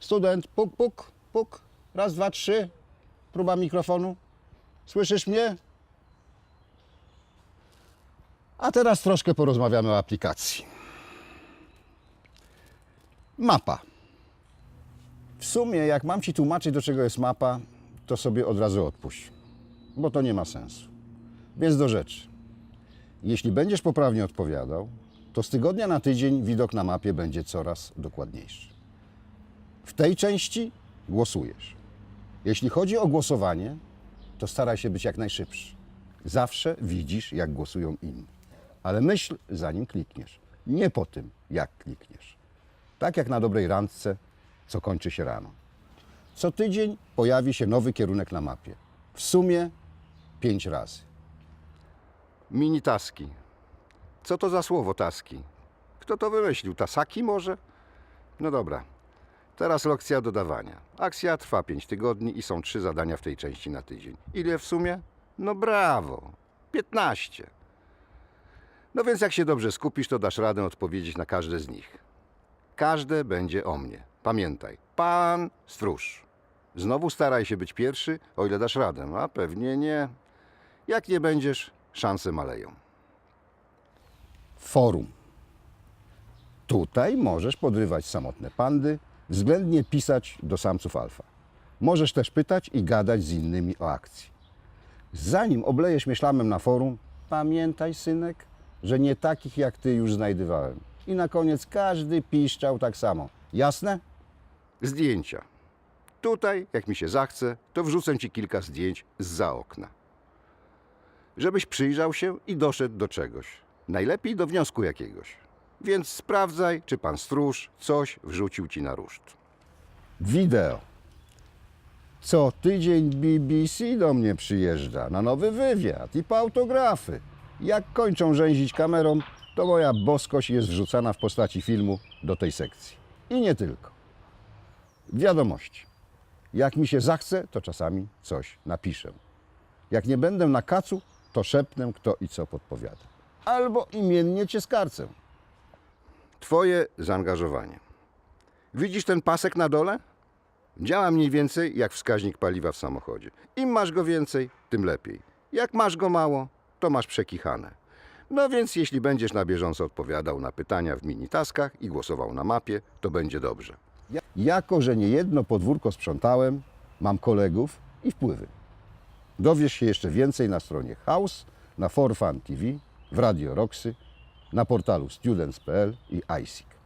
Student, puk, puk, puk. Raz, dwa, trzy. Próba mikrofonu. Słyszysz mnie? A teraz troszkę porozmawiamy o aplikacji. Mapa. W sumie, jak mam ci tłumaczyć, do czego jest mapa, to sobie od razu odpuść, bo to nie ma sensu. Więc do rzeczy. Jeśli będziesz poprawnie odpowiadał, to z tygodnia na tydzień widok na mapie będzie coraz dokładniejszy. W tej części głosujesz. Jeśli chodzi o głosowanie, to staraj się być jak najszybszy. Zawsze widzisz, jak głosują inni. Ale myśl, zanim klikniesz. Nie po tym, jak klikniesz. Tak jak na dobrej randce, co kończy się rano. Co tydzień pojawi się nowy kierunek na mapie. W sumie pięć razy. Mini taski. Co to za słowo taski? Kto to wymyślił? Tasaki może? No dobra. Teraz lekcja dodawania. Akcja trwa 5 tygodni i są trzy zadania w tej części na tydzień. Ile w sumie? No brawo. 15. No więc jak się dobrze skupisz, to dasz radę odpowiedzieć na każde z nich. Każde będzie o mnie. Pamiętaj, pan stróż. Znowu staraj się być pierwszy, o ile dasz radę, a pewnie nie. Jak nie będziesz, szanse maleją. Forum. Tutaj możesz podrywać samotne pandy, względnie pisać do samców alfa. Możesz też pytać i gadać z innymi o akcji. Zanim oblejesz myślamem na forum, pamiętaj, synek, że nie takich jak ty już znajdywałem. I na koniec każdy piszczał tak samo. Jasne? Zdjęcia. Tutaj, jak mi się zachce, to wrzucę ci kilka zdjęć za okna. Żebyś przyjrzał się i doszedł do czegoś. Najlepiej do wniosku jakiegoś. Więc sprawdzaj, czy pan stróż coś wrzucił ci na ruszt. Wideo. Co tydzień BBC do mnie przyjeżdża na nowy wywiad i po autografy. Jak kończą rzęzić kamerą, to moja boskość jest wrzucana w postaci filmu do tej sekcji. I nie tylko. Wiadomości. Jak mi się zachce, to czasami coś napiszę. Jak nie będę na kacu, to szepnę kto i co podpowiada. Albo imiennie cię skarcę. Twoje zaangażowanie. Widzisz ten pasek na dole? Działa mniej więcej jak wskaźnik paliwa w samochodzie. Im masz go więcej, tym lepiej. Jak masz go mało, to masz przekichane. No więc jeśli będziesz na bieżąco odpowiadał na pytania w minitaskach i głosował na mapie, to będzie dobrze. Jako, że nie jedno podwórko sprzątałem, mam kolegów i wpływy. Dowiesz się jeszcze więcej na stronie House, na For Fun TV, w Radio Roxy, na portalu students.pl i iSeek.